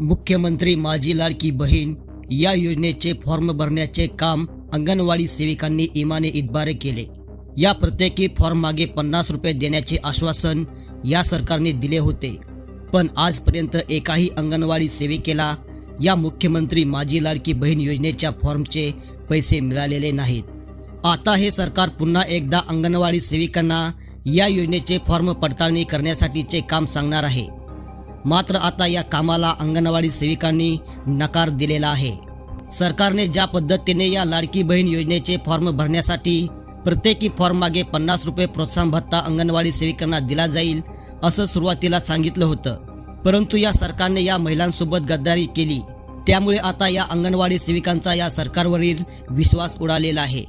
मुख्यमंत्री माझी लाडकी बहीण या योजनेचे फॉर्म भरण्याचे काम अंगणवाडी सेविकांनी इमाने इतबारे केले. या प्रत्येकी फॉर्म मागे पन्नास रुपये देण्याचे आश्वासन या सरकारने दिले होते. पण आजपर्यंत एकाही अंगणवाडी सेविकेला या मुख्यमंत्री माझी लाडकी बहीण योजनेच्या फॉर्मचे पैसे मिळालेले नाहीत. आता हे सरकार पुन्हा एकदा अंगणवाडी सेविकांना या योजनेचे फॉर्म पडताळणी करण्यासाठीचे काम सांगणार आहे. मात्र आता या कामाला अंगणवाडी सेविकांनी नकार दिलेला आहे. सरकारने ज्या पद्धतीने या लाडकी बहीण योजनेचे फॉर्म भरण्यासाठी प्रत्येकी फॉर्म मागे पन्नास रुपये प्रोत्साहन भत्ता अंगणवाडी सेविकांना दिला जाईल असं सुरुवातीला सांगितलं होतं. परंतु या सरकारने या महिलांसोबत गद्दारी केली. त्यामुळे आता या अंगणवाडी सेविकांचा या सरकारवरील विश्वास उडालेला आहे.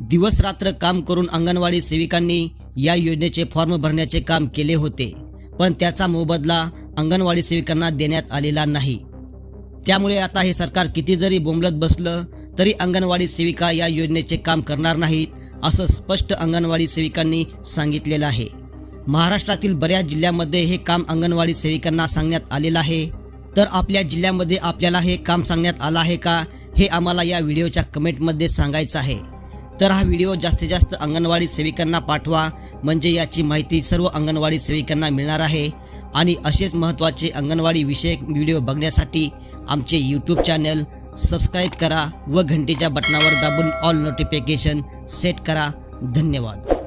दिवस रात्र काम करून अंगणवाडी सेविकांनी या योजनेचे फॉर्म भरण्याचे काम केले होते. पण त्याचा मोबदला अंगणवाडी सेविकांना देण्यात आलेला नाही. त्यामुळे आता हे सरकार किती जरी बोंबलत बसलं तरी अंगणवाडी सेविका या योजनेचे काम करणार नाहीत असं स्पष्ट अंगणवाडी सेविकांनी सांगितलेलं आहे. महाराष्ट्रातील बऱ्याच जिल्ह्यामध्ये हे काम अंगणवाडी सेविकांना सांगण्यात आलेलं आहे. तर आपल्या जिल्ह्यामध्ये आपल्याला हे काम सांगण्यात आलं आहे का हे आम्हाला या व्हिडिओच्या कमेंटमध्ये सांगायचं आहे. तर हा व्हिडिओ जास्तीत जास्त अंगणवाडी सेविकांना पाठवा म्हणजे याची माहिती सर्व अंगणवाडी सेविकांना मिळणार आहे. आणि असेच महत्त्वाचे अंगणवाडी विषयक व्हिडिओ बघण्यासाठी आमचे यूट्यूब चॅनल सबस्क्राईब करा व घंटीच्या बटनावर दाबून ऑल नोटिफिकेशन सेट करा. धन्यवाद.